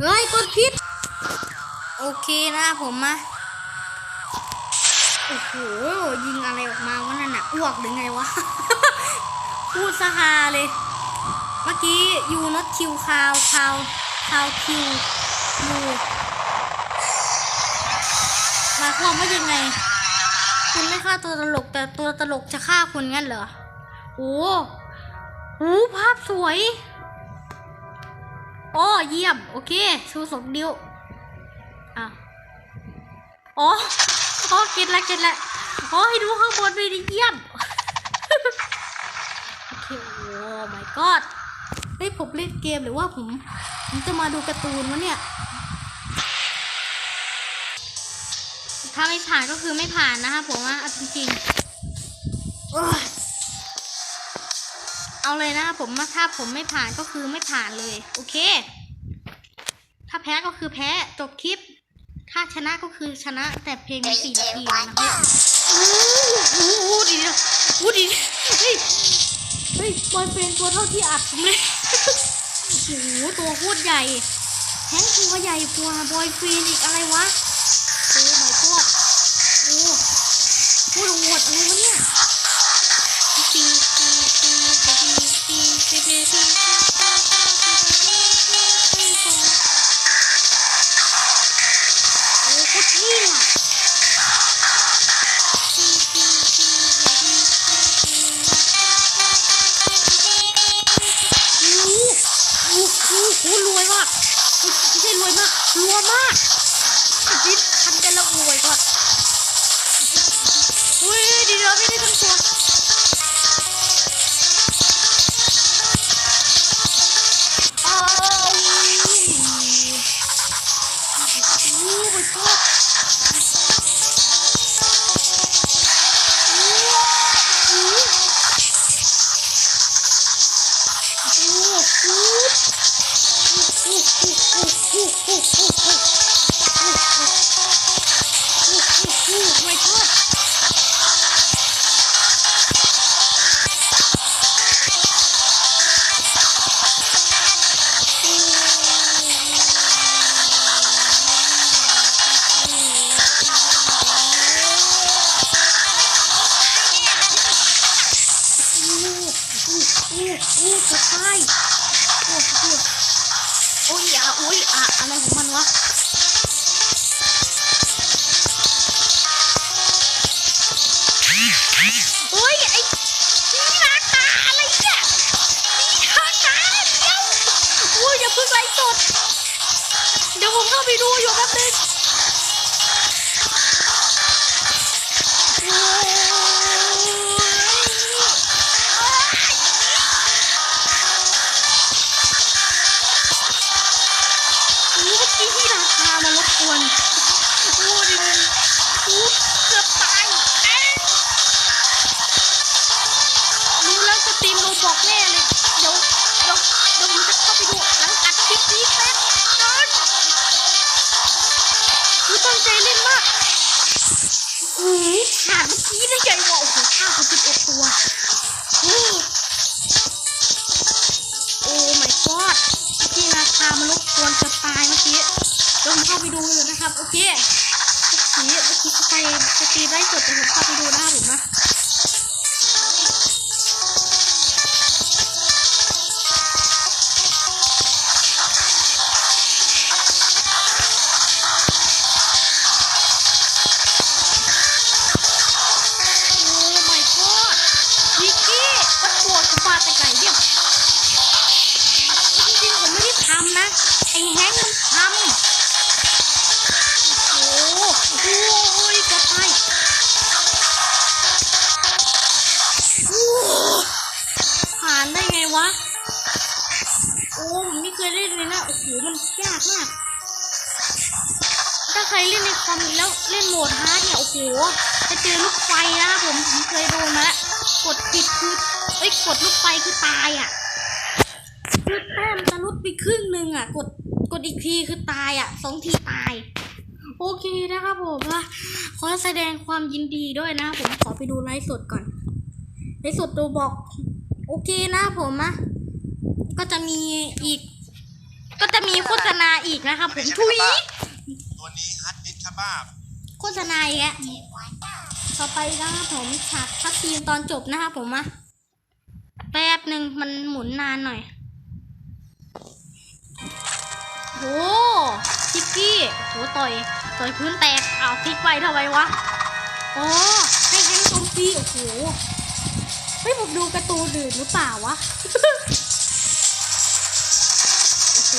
เฮ้ยกดพิษโอเคนะผมมาโอ้โหยิงอะไรออกมาวะนั่นน่ะอ้วกหรือไงวะ พูดสฮาเลย เมื่อกี้ยูน t คิวคาวคาวคาวคิวยูมาความว่ายังไง คุณไม่ฆ่าตัวตลกแต่ตัวตลกจะฆ่าคุณงั้นเหรอโอ้โหภาพสวย โอ้เยี่ยม โอเค ชูสองนิ้วอะอ๋ออ๋อเก็ตละเก็ตละอ๋อให้ดูข้างบนด้วยดิเยี่ยม โอเค โอ้ my god เฮ้ยผมเล่นเกมหรือว่าผมผมจะมาดูการ์ตูนวะเนี่ย ถ้าไม่ผ่านก็คือไม่ผ่านนะคะผมว่าจริงๆโอ้ย เอาเลยนะคะผมว่าถ้าผมไม่ผ่านก็คือไม่ผ่านเลย โอเค ถ้าแพ้ก็คือแพ้จบคลิป ถ้าชนะก็คือชนะแต่เพลงมันสี่นาทีนะครับโอ้โหดีนะโอ้ดีเฮ้ยเฮ้ยบอยเฟรนตัวเท่าที่อัดผมเลยโอ้โหตัวโคตรใหญ่แทงตัวใหญ่กว่าบอยเฟรนอีกอะไรวะโอ้ my god โอ้โหโหดอะไรวะเนี่ยตีตีตีตีตีันกันละอวยก่อนเฮ้ยดีเดี๋วไม่ได้ทั้งตัว Jesus. ก็ไ有ดู อือผ่าเมื่อกี้ได้ใหญ่กว่าโอ้โหข้าวสิบเอ็ดตัวโอ้โอ้ my god ที่ราคามันลบกวนจะตายเมื่อกี้เดี๋ยวผมเข้าไปดูอยู่นะครับ โอเคเมื่อกี้เมื่อกี้ไปสตีได้สดเดี๋ยวผมเข้าไปดูนะครับผมนะ อ้แฮงมันทำโอ้โหโอ้ยกระต่ายโอ้ผ่านได้ไงวะ โอ้ผมไม่เคยเล่นเลยนะ โอ้โห มันยากมาก ถ้าใครเล่นในคอมแล้วเล่นโหมดฮาร์ดเนี่ย โอ้โห จะเจอลูกไฟนะผม ผมเคยโดนมาแล้ว กดผิดคือเอ้ย กดลูกไฟคือตายอะคือแต้มจะลดไปครึ่งหนึ่งอะ กด กดอีกทีคือตายอะสองทีตาย โอเคนะครับผมว่าขอแสดงความยินดีด้วยนะครับผมขอไปดูไลฟ์สดก่อนไลฟ์สดดูบอก โอเคนะผมนะก็จะมีอีก ก็จะมีโฆษณาอีกนะครับผมทุยตัวนี้ฮัตดิสคาบ้าบโฆษณาอีกแล้วต่อไปนะครับผมฉากคัดซีนตอนจบนะครับผมอะแป๊บหนึ่งมันหมุนนานหน่อย โหชิกกี้โหต่อยต่อยพื้นแตกอ้าวพลิกไปทำไมวะโอ้ให้แฮงค์โจมตีโอ้โหเฮ้ยผมดูการ์ตูนอื่นหรือเปล่าวะโอ้โห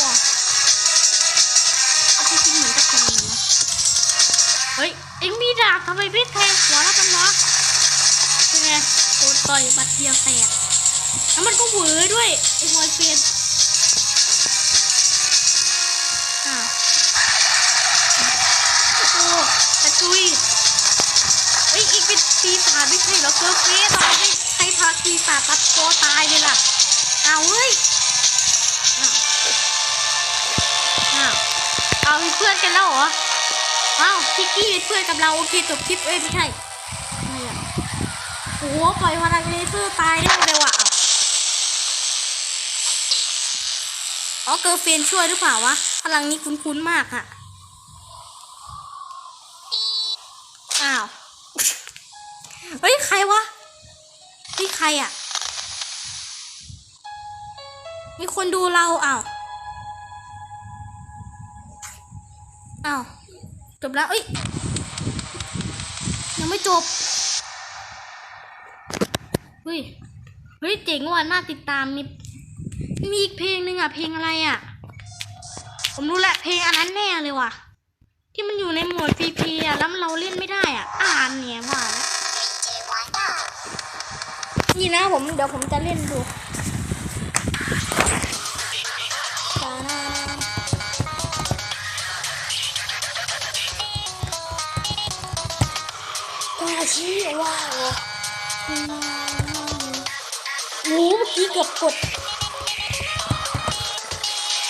ว้าวเอาจริงเหมือนการ์ตูนนะเฮ้ยเอ็งมีดาบทำไมไม่แทงหัวแล้วกันวะเป็นไงโดนต่อยบัดเดียวแตกแล้วมันก็เหวอด้วยไอ้วอยเฟน ใช่เหรอเกิร์ลเฟสาไม่ใช่พาปีศาจตัดคอตายเลยล่ะเอาเว้ยเอาเป็นเพื่อนกันแล้วเหรออ้าวพิกกี้เป็นเพื่อนกับเราโอเคจบคลิปเอ้ยไม่ใช่ไม่โอ้โหปล่อยพลังเลเซอร์ตายได้เลยว่ะอ๋อเกิร์เฟนช่วยหรือเปล่าวะ พลังนี้คุ้นๆมากอะ รอะมีคนดูเราอ้าวอ้าวจบแล้วเอ้ย ยังไม่จบ เฮ้ย เฮ้ย เจ๋งว่ะน่าติดตามมีมีอีกเพลงหนึ่งอะ เพลงอะไรอะ ผมรู้แหละเพลงอันนั้นแน่เลยว่ะ ที่มันอยู่ในโหมดฟรีๆอะ แล้วเราเล่นไม่ได้อะ อ่านเนี่ยว่าแล้ว นี่นะผมเดี๋ยวผมจะเล่นดูกาชิว้าวหมูเมื่อกี้เกือบกด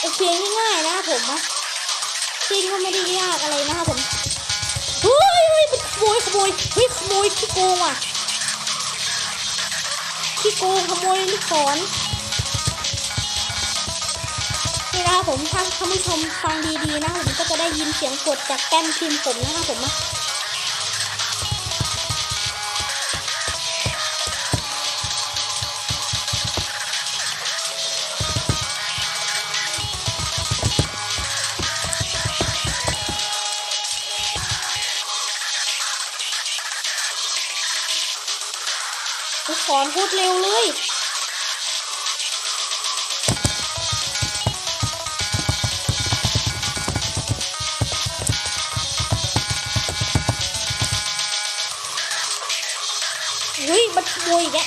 โอเคง่ายๆนะผมนะจริงก็ไม่ได้ยากอะไรนะครับผมเฮ้ยเฮ้ยเป็นขโมยขโมยเฮ้ยขโมยขี้โกงอะ ที่โกงขโมยลูกศรนี่นะครับผมถ้าท่านผู้ชมฟังดีๆนะผมก็จะได้ยินเสียงกดจากแก้มพิมพ์ผมนะครับผมนะ ลูกศรพูดเร็วเลยเฮ้ยมันขโมยอีก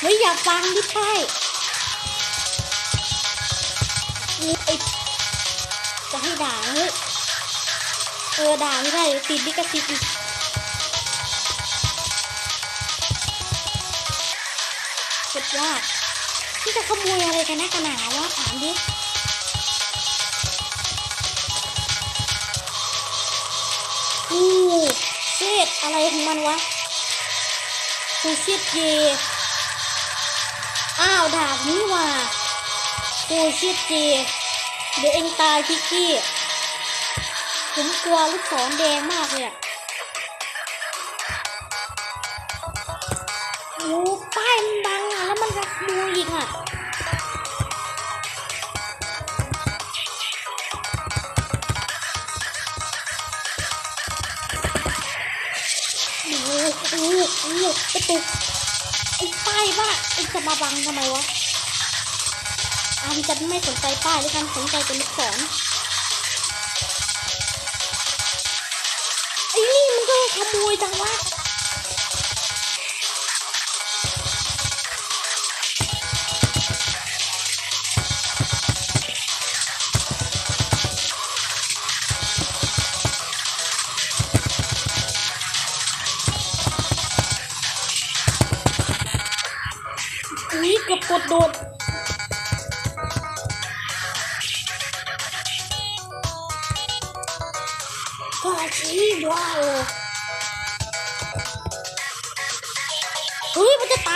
เฮ้ยอย่าฟังดิใช่ไอจะให้ด่าเฮ้ย เออด่าไม่ได้ติดลิขสิทธิ์อีกสุดยอดที่จะขโมยอะไรกันนะกันหนาวะถามดิอู้เช็ดอะไรของมันวะกูเช็ดเยอ้าวดาบนี้ว่ะกูเช็ดเจเดี๋ยวเองตายพิกกี้ ผมกลัวลูกศรแดงมากเลยอะโอ้ป้ายมันบังอะแล้วมันจะขโมยอีกอะโอ้โหโอ้โหโอ้โหกระตุกไอ้ป้ายบ้าไอ้จะมาบังทำไมวะอามจะไม่สนใจป้ายด้วยกันสนใจเป็นลูกศร โมยจังวะอุ้ยเกือบกดโดดก็ชีว้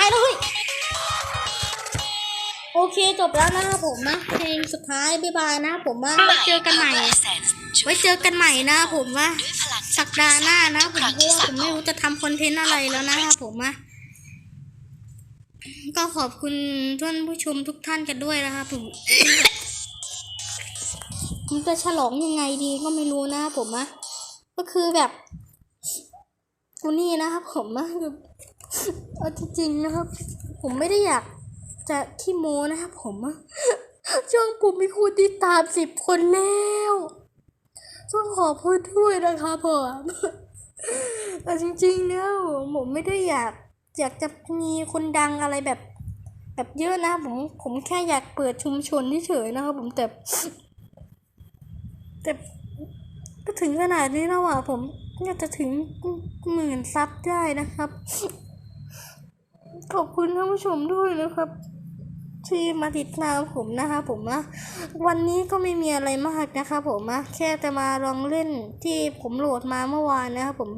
ายแล้วเฮ้ย โอเคจบแล้วนะครับผมนะเพลงสุดท้ายบ๊ายบายนะผมว่าไว้เจอกันใหม่ ไว้เจอกันใหม่นะผมว่าสัปดาห์หน้านะผมเพราะว่าผมไม่รู้จะทำคอนเทนต์อะไรแล้วนะครับผมอะก็ขอบคุณท่านผู้ชมทุกท่านกันด้วยนะครับผมผมจะฉลองยังไงดีก็ไม่รู้นะครับผมอะก็คือแบบกูนี่นะครับผมอะคือ เอาจริงๆนะครับ ผมไม่ได้อยากจะขี้โม้นะครับผม ช่องผมมีคนติดตามสิบคนแล้วต้องขอพูดด้วยนะคะผมแต่จริงๆแล้วผมไม่ได้อยากอยากจะมีคนดังอะไรแบบ แบบเยอะนะผมผมแค่อยากเปิดชุมชนเฉยๆนะครับผมแต่แต่ก็ถึงขนาดนี้แล้วอะผมน่าจะถึงหมื่นซับได้นะครับ ขอบคุณท่านผู้ชมด้วยนะครับ ที่มาติดตามผมนะคะผมนะ วันนี้ก็ไม่มีอะไรมากนะคะผมนะแค่จะมาลองเล่นที่ผมโหลดมาเมื่อวานนะครับผม